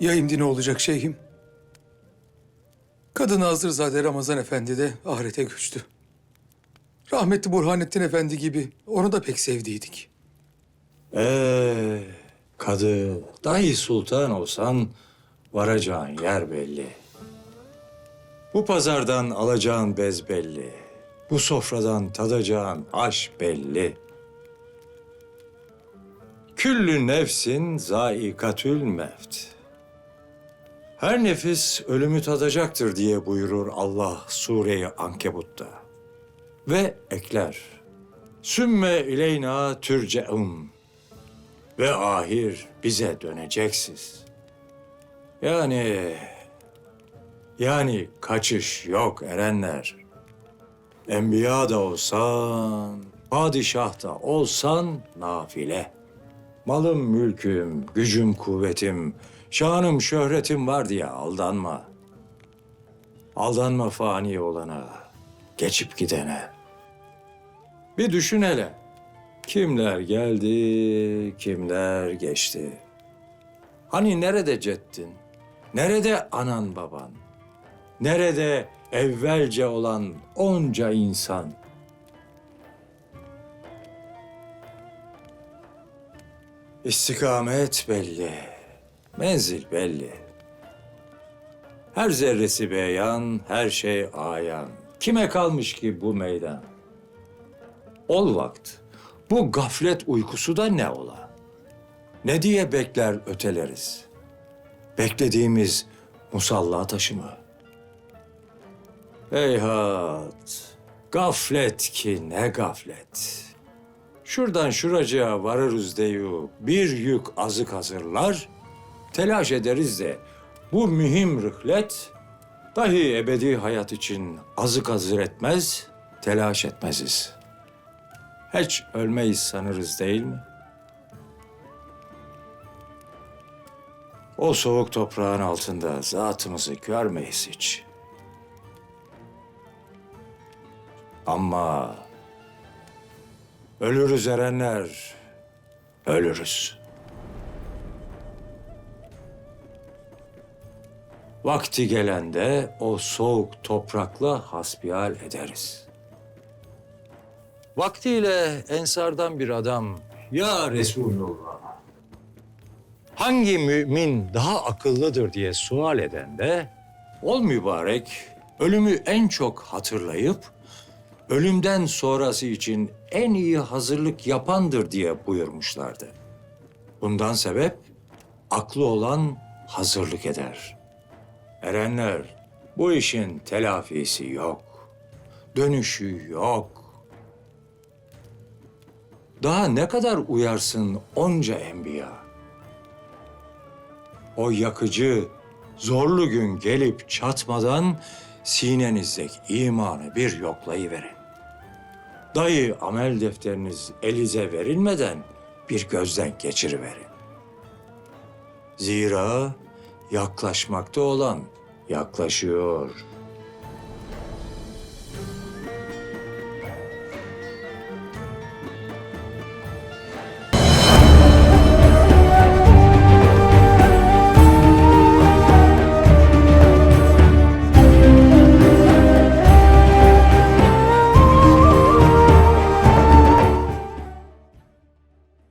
Ya imdi ne olacak şeyhim? Kadın Hazırzade Ramazan Efendi de ahirete göçtü. Rahmetli Burhanettin Efendi gibi onu da pek sevdiydik. Ee, kadı, dahi sultan olsan varacağın yer belli. Bu pazardan alacağın bez belli. Bu sofradan tadacağın aş belli. Küllü nefsin zaikatül mevt. Her nefis ölümü tadacaktır diye buyurur Allah Sure-i Ankebut'ta. Ve ekler. Sümme ileyna türceun. Ve ahir bize döneceksiz. Yani... Yani kaçış yok erenler. Enbiya da olsan, padişah da olsan nafile. Malım, mülküm, gücüm, kuvvetim, şanım, şöhretim var diye aldanma. Aldanma fani olana, geçip gidene. Bir düşün hele. Kimler geldi, kimler geçti. Hani nerede cettin? Nerede anan baban? Nerede evvelce olan onca insan? İstikamet belli, menzil belli. Her zerresi beyan, her şey ayan. Kime kalmış ki bu meydan? Ol vakt. Bu gaflet uykusu da ne ola? Ne diye bekler öteleriz? Beklediğimiz musalla taşı mı? Heyhat! Gaflet ki ne gaflet. Şuradan şuracığa varırız deyu bir yük azık hazırlar, telaş ederiz de bu mühim rıhlet dahi ebedi hayat için azık hazır etmez, telaş etmeziz. Hiç ölmeyiz sanırız değil mi? O soğuk toprağın altında zatımızı görmeyiz hiç. Ama ölürüz erenler, ölürüz. Vakti gelende o soğuk toprakla hasbihal ederiz. Vaktiyle ensardan bir adam, ya Resulullah, hangi mümin daha akıllıdır diye sual eden de, ol mübarek, ölümü en çok hatırlayıp, ölümden sonrası için en iyi hazırlık yapandır diye buyurmuşlardı. Bundan sebep, aklı olan hazırlık eder. Erenler, bu işin telafisi yok, dönüşü yok. Daha ne kadar uyarsın onca enbiya? O yakıcı, zorlu gün gelip çatmadan sinenizdeki imanı bir yoklayıverin. Dayı amel defteriniz elize verilmeden bir gözden geçiriverin. Zira yaklaşmakta olan yaklaşıyor.